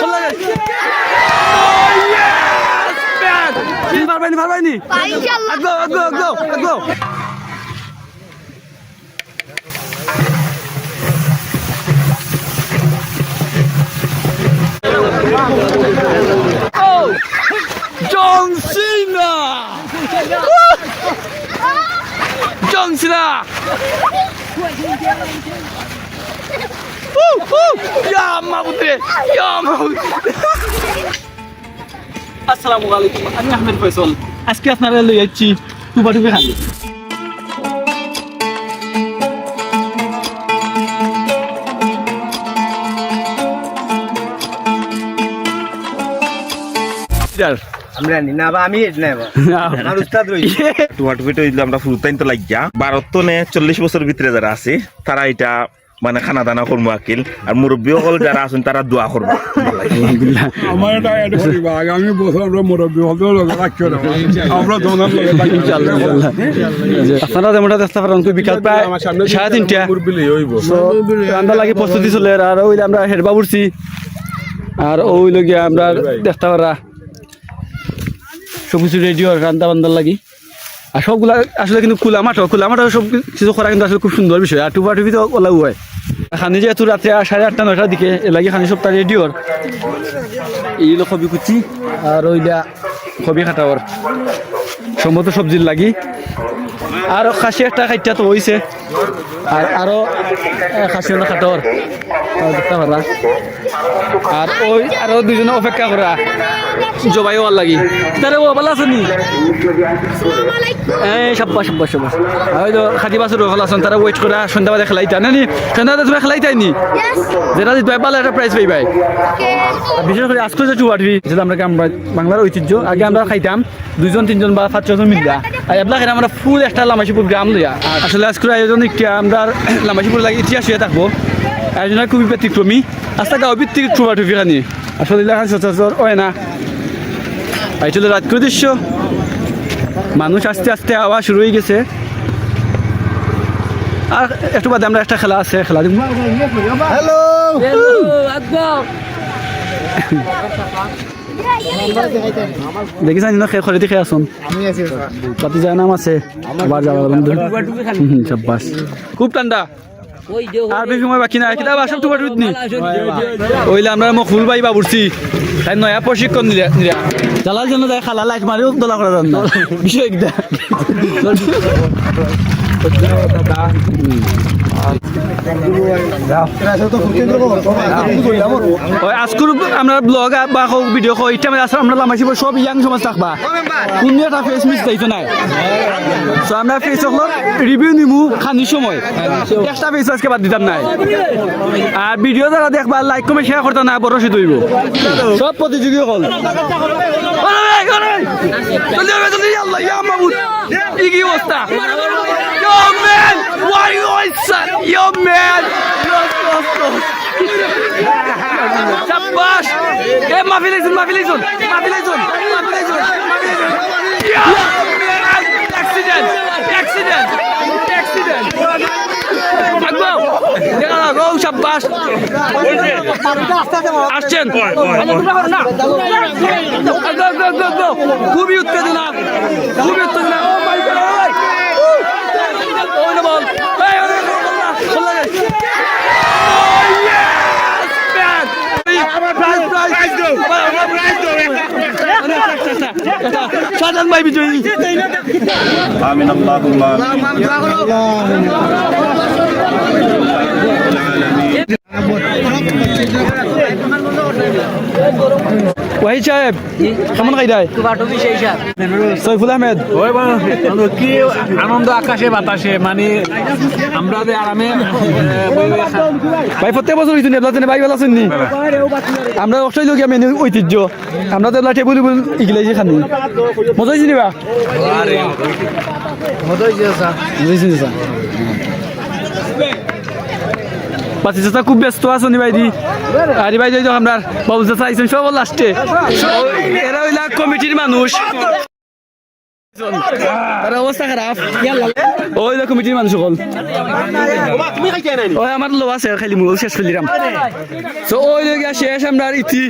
খোলা গে ম্যান পারবাইনি পারবাইনি ইনশাআল্লাহ আগো আগো আগো আগো Oh! John Cena! John Cena! আসসালামু আলাইকুম আমি আহমেদ ফয়সল আজকে আপনারা লই যাচ্ছি টুবা টুপি খালি আমরা নি না বা আমি আমার উস্তাদ আমরা ফুরতাইন তো লাগিয়া ভারত তো নে চল্লিশ বছর ভিতরে যারা আছে তারা এটা মানে খানা দানা করব আকিল। আর মুরব্বী সকল যারা আছেন তারা দোয়া করব। আমার এটা এটা করিবা আগামী বছর আমরা মুরব্বী হতে রাখিও না আমরা জনার লগে থাকি আপনারা যেমনটা চেষ্টা করেন তো বিকাল প্রায় সাড়ে তিনটা। মুরব্বী হইব তো লাগি প্রস্তুতি চলে আর ওই আমরা হেরবা উঠছি। আর ওই আমরা সব কিছু রেডিও রান্না বান্দার লাগি। আর সবগুলা আসলে কিন্তু খোলা মাঠো খোলা মাঠো সব কিছু করা কিন্তু আসলে খুব সুন্দর বিষয়। আর টুপা টুপি তো ওলা হয় খানি যেহেতু রাত্রে সাড়ে আটটা নয়টার দিকে এলাকি খানি সপ্তাহ রেডিওর এই হলো কবি কুচি আর ওইটা কবি খাটাওয়ার সম্ভবত সবজির লাগি। আর খাসি একটা খাইটা তো হয়েছে আর আরও এ, খাসি খাটাওয়ার দেখতে পারা আর ওই আরও দুজনে অপেক্ষা করা। জবাই হওয়ার লাগি। তারে ও ভালো আছে নি? এই সাব্বাস সাব্বাস সাব্বাস। ওই তো খাটি বাসের ভালো আছেন তারা ওয়েট করে সন্ধ্যাবাদে খেলাইতা না নি? সন্ধ্যাবাদে তুমি খেলাইতাই নি যেটা যদি ভালো একটা প্রাইজ পাই ভাই বিশেষ করে আজকে যে চুয়াটি যেটা আমরা বাংলার ঐতিহ্য আগে আমরা খাইতাম দুজন তিনজন বা পাঁচ ছজন মিলিয়া আর এবলা খাই আমরা ফুল একটা লামাশিপুর গ্রাম লইয়া। আর আসলে আজকের আয়োজন একটি আমরা লামাশিপুর লাগে ইতিহাস হয়ে থাকব। আয়োজন খুবই ব্যতিক্রমী। আস্তে গাঁও ভিত্তিক চুয়া টুপি খানি আসলে এলাকা সচরাচর হয় না। এই চলে রাত করে দৃশ্য মানুষ আস্তে আস্তে আওয়া শুরু হয়ে গেছে। আর একটু বাদে আমরা একটা খেলা আছে খেলা দিব দেখি জানি না খরে দেখে আসুন। তাতে যায় নাম আছে আবার যাওয়া বন্ধু। সাব্বাস। খুব ঠান্ডা। আর বেশি সময় বাকি নি। ওইলে আমরা মকুল ভাই বাবুরছি। তাই নয়া প্রশিক্ষণ নিলে জ্বালার জন্য যায় খালা লাইট মারিও দোলা করা যান না। বিষয় আজকুর আমরা ব্লগ বা হোক ভিডিও হোক ইটা মানে আমরা লামাইছি সব ইয়াং সমাজ থাকবা। কোনো এটা ফেস মিস দাইতো নাই। তো আমরা ফেস হলো রিভিউ নিমু খানি সময়। একটা ফেস আজকে বাদ দিতাম নাই। আর ভিডিও যারা দেখবা লাইক কমে শেয়ার করতে না বড় সে দইব সব প্রতিযোগী হল। কি অবস্থা? Yo man, why you always son? Yo man. Shabash! Eh, Mavilizun, Mavilizun, Mavilizun, Mavilizun, Mavilizun. Yeah, man! Accident! Accident! Accident! আসছেন! খুবই উত্তেজনা খুবই উত্তেজনা ও মাই গড ওই না বল এই ওই খোলা গে Oh yes man prize prize prize দাও প্রাইজ দাও সাজান ভাই বিজয়ী। আমিন আল্লাহুম্মা ওয়াহিদ সাহেব কেমন খাই দেয় সৈফুল আহমেদ। কি আনন্দ আকাশে বাতাসে মানে আমরা যে আরামে ভাই প্রত্যেক বছর হইতেন এবলা তেনে ভাই বেলা শুননি আমরা অবশ্যই লোক আমি ঐতিহ্য। আমরা তো এবলা টেবুল টেবুল ইগলাই যে খানি। মজা হয়েছে নিবা মজা হয়েছে চাচা খুব ব্যস্ত আছো নি ভাই দি ভাই, যাই আমরা বাবু চাচা আইসেন সব লাস্টে এরা হইলা কমিটির মানুষ। আমার লো আছে খালি মূল শেষ ফেলিরাম তো ওই শেষ, আমরা ইতি